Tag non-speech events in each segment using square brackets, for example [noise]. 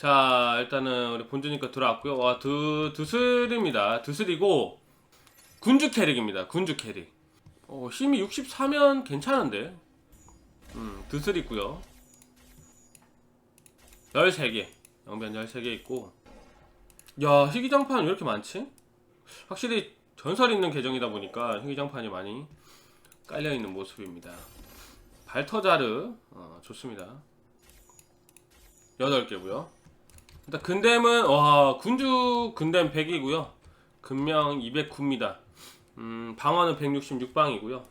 자 일단은 우리 본주니까 들어왔고요. 와 드, 드슬입니다. 드슬이고 군주 캐릭입니다. 군주 캐릭. 어, 힘이 64면 괜찮은데. 음, 드슬 있고요. 13개. 영변 13개 있고. 야, 희귀장판 왜 이렇게 많지? 확실히 전설 있는 계정이다 보니까 희귀장판이 많이 깔려 있는 모습입니다. 발터자르 어, 좋습니다. 8개고요. 일단 근댐은 와 군주 근댐 100이고요. 금명 209입니다. 음, 방어는 166방이고요.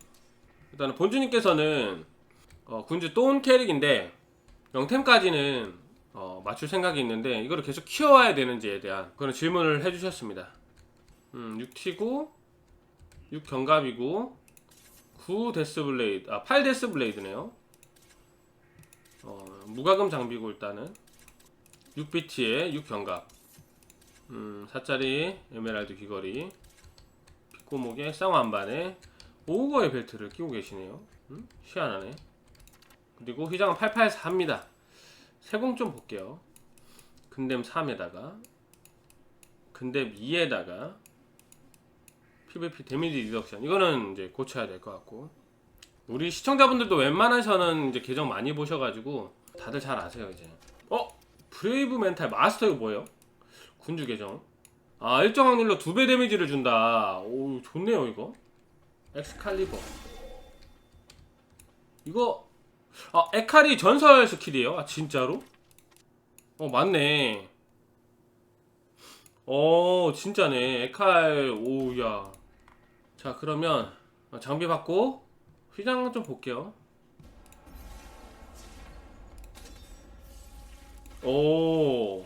일단은 본주님께서는 어, 군주 또 온 캐릭인데 영템까지는 어, 맞출 생각이 있는데 이거를 계속 키워야 되는지에 대한 그런 질문을 해주셨습니다. 음, 6T고 6경갑이고 9 데스블레이드 아8 데스블레이드네요. 어, 무과금 장비고 일단은 6BT에 6경갑. 음, 4짜리 에메랄드 귀걸이 빗고목에 쌍완반에 오거의 벨트를 끼고 계시네요. 음? 희한하네. 그리고 휘장은 884입니다. 세공 좀 볼게요. 근댐 3에다가 근댐 2에다가 PVP 데미지 리덕션. 이거는 이제 고쳐야 될 것 같고. 우리 시청자분들도 웬만하셔는 이제 계정 많이 보셔가지고 다들 잘 아세요 이제. 어? 브레이브 멘탈 마스터 이거 뭐예요? 군주 계정. 아 일정 확률로 두 배 데미지를 준다. 오 좋네요 이거. 엑스칼리버. 이거 아 에칼이 전설 스킬이에요? 아 진짜로? 어 맞네. 어 진짜네. 에칼 오우야. 자 그러면 장비 받고 휘장 좀 볼게요 오.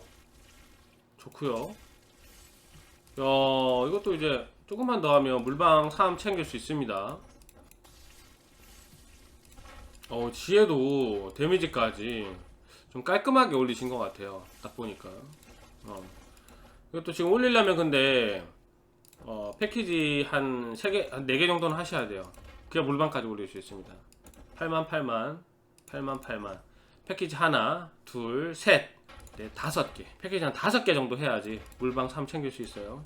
좋고요. 야 이것도 이제 조금만 더 하면 물방 3 챙길 수 있습니다. 어 지혜도 데미지까지 좀 깔끔하게 올리신 것 같아요. 딱 보니까. 어. 이것도 지금 올리려면 근데 어, 패키지 한 3개, 한 4개 정도는 하셔야 돼요. 그래야 물방까지 올릴 수 있습니다. 8만 8만 8만 8만 패키지 하나 둘 셋. 네, 다섯 개. 패키지 한 다섯 개 정도 해야지 물방 3 챙길 수 있어요.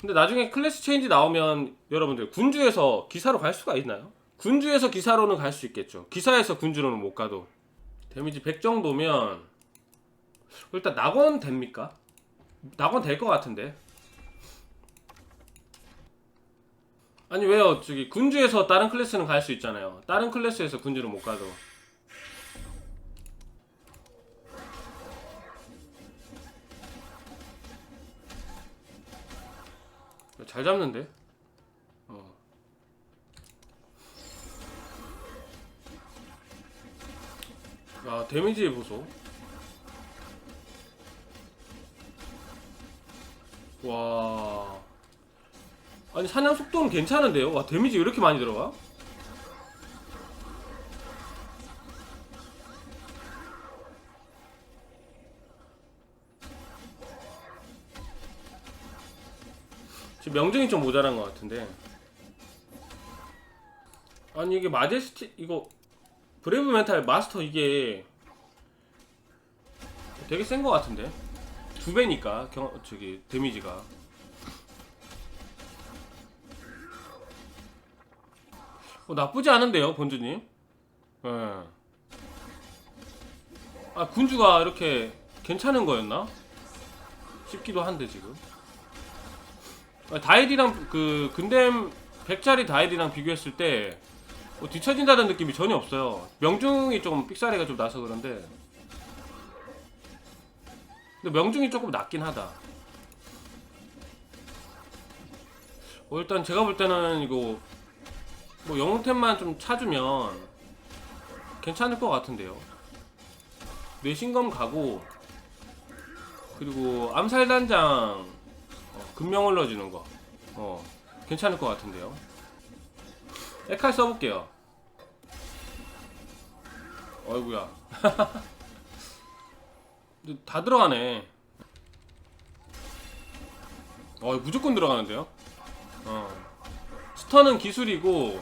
근데 나중에 클래스 체인지 나오면 여러분들 군주에서 기사로 갈 수가 있나요? 군주에서 기사로는 갈 수 있겠죠. 기사에서 군주로는 못 가도. 데미지 100 정도면 일단 낙원 됩니까? 낙원 될 것 같은데. 아니 왜요? 저기 군주에서 다른 클래스는 갈 수 있잖아요. 다른 클래스에서 군주를 못 가도 잘 잡는데? 어. 야, 데미지 보소. 와. 아니, 사냥 속도는 괜찮은데요? 와, 데미지 왜 이렇게 많이 들어가? 지금 명중이 좀 모자란 것 같은데. 아니 이게 마제스티 이거 브레이브 멘탈 마스터 이게 되게 센 것 같은데 두 배니까 경 저기 데미지가 어, 나쁘지 않은데요 본주님. 예. 아 군주가 이렇게 괜찮은 거였나 싶기도 한데 지금. 아, 다이디랑 그 근댐 100짜리 다이디랑 비교했을 때 뭐 뒤처진다는 느낌이 전혀 없어요. 명중이 좀 삑사리가 좀 나서 그런데 근데 명중이 조금 낮긴 하다. 어, 일단 제가 볼 때는 이거 뭐 영웅템만 좀 찾으면 괜찮을 것 같은데요. 뇌신검 가고 그리고 암살단장 어, 금명 흘러주는 거. 어, 괜찮을 것 같은데요. 에칼 써볼게요. 어이구야. [laughs] 다 들어가네. 어, 무조건 들어가는데요? 어. 스턴은 기술이고,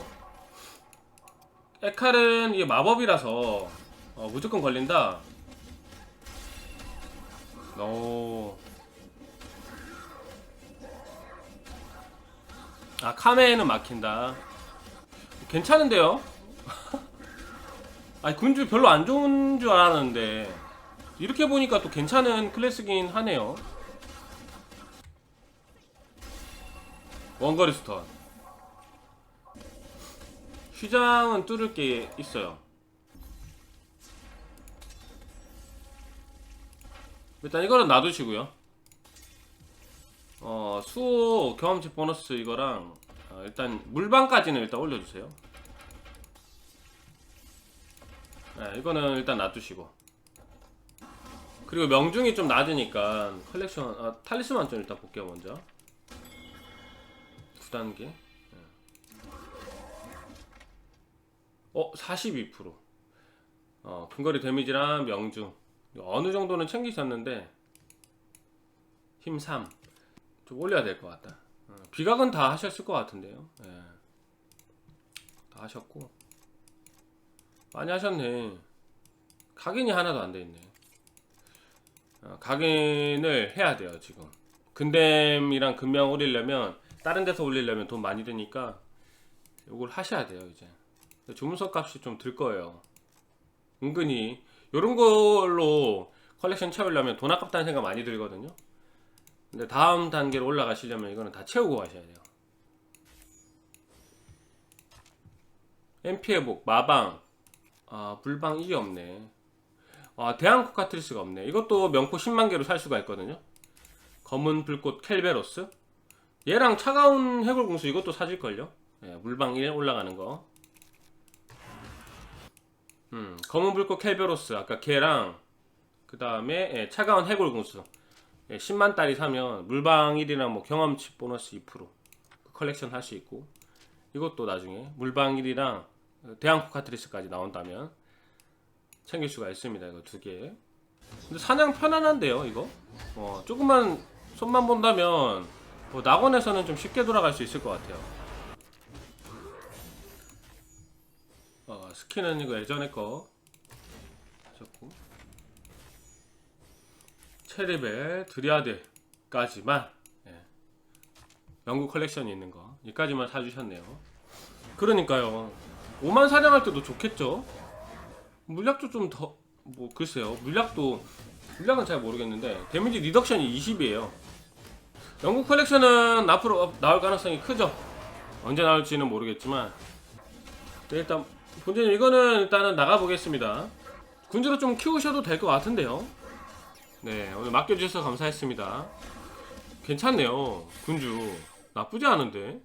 에칼은 이게 마법이라서, 어, 무조건 걸린다. 오. 아 카메에는 막힌다. 괜찮은데요? [laughs] 아니 군주 별로 안 좋은 줄 알았는데 이렇게 보니까 또 괜찮은 클래스긴 하네요. 원거리 스턴. 휘장은 뚫을 게 있어요. 일단 이거는 놔두시고요. 어 수호 경험치 보너스 이거랑 어, 일단 물방까지는 일단 올려주세요. 네, 이거는 일단 놔두시고. 그리고 명중이 좀 낮으니까 컬렉션 아, 탈리스만 좀 일단 볼게요 먼저. 9단계. 어, 42%. 어, 근거리 데미지랑 명중. 어느 정도는 챙기셨는데 힘 3. 좀 올려야 될 것 같다. 어, 비각은 다 하셨을 것 같은데요. 예. 다 하셨고. 많이 하셨네. 각인이 하나도 안 돼 있네. 어, 각인을 해야 돼요, 지금. 근댐이랑 금명 올리려면 다른 데서 올리려면 돈 많이 드니까 이걸 하셔야 돼요, 이제. 주문서 값이 좀 들 거예요. 은근히 이런 걸로 컬렉션 채우려면 돈 아깝다는 생각 많이 들거든요. 근데 다음 단계로 올라가시려면 이거는 다 채우고 가셔야 돼요. MP 회복, 마방, 아 불방 이게 없네. 아 대한 코카트리스가 없네. 이것도 명코 10만 개로 살 수가 있거든요. 검은 불꽃 켈베로스. 얘랑 차가운 해골 공수 이것도 사질걸요. 예, 물방 1 올라가는 거. 음, 검은 불꽃 켈베로스 아까 걔랑 그 다음에 예, 차가운 해골 공수 예, 10만 달이 사면 물방 1이랑 뭐 경험치 보너스 2%그 컬렉션 할 수 있고 이것도 나중에 물방 1이랑 대항 코카트리스까지 나온다면 챙길 수가 있습니다 이거 두개. 근데 사냥 편안한데요 이거? 어, 조금만 손만 본다면 뭐 낙원에서는 좀 쉽게 돌아갈 수 있을 것 같아요. 어, 스킨은 이거 예전에 거. 하셨고 체리벨 드리아드까지만 예. 영국 컬렉션이 있는 거. 여기까지만 사주셨네요. 그러니까요. 5만 사냥할 때도 좋겠죠? 물약도 좀 더 뭐 글쎄요. 물약도 물약은 잘 모르겠는데 데미지 리덕션이 20이에요. 영국 컬렉션은 앞으로 나올 가능성이 크죠? 언제 나올지는 모르겠지만. 네, 일단 본진님 이거는 일단은 나가보겠습니다. 군주로 좀 키우셔도 될 것 같은데요 네 오늘 맡겨주셔서 감사했습니다. 괜찮네요 군주. 나쁘지 않은데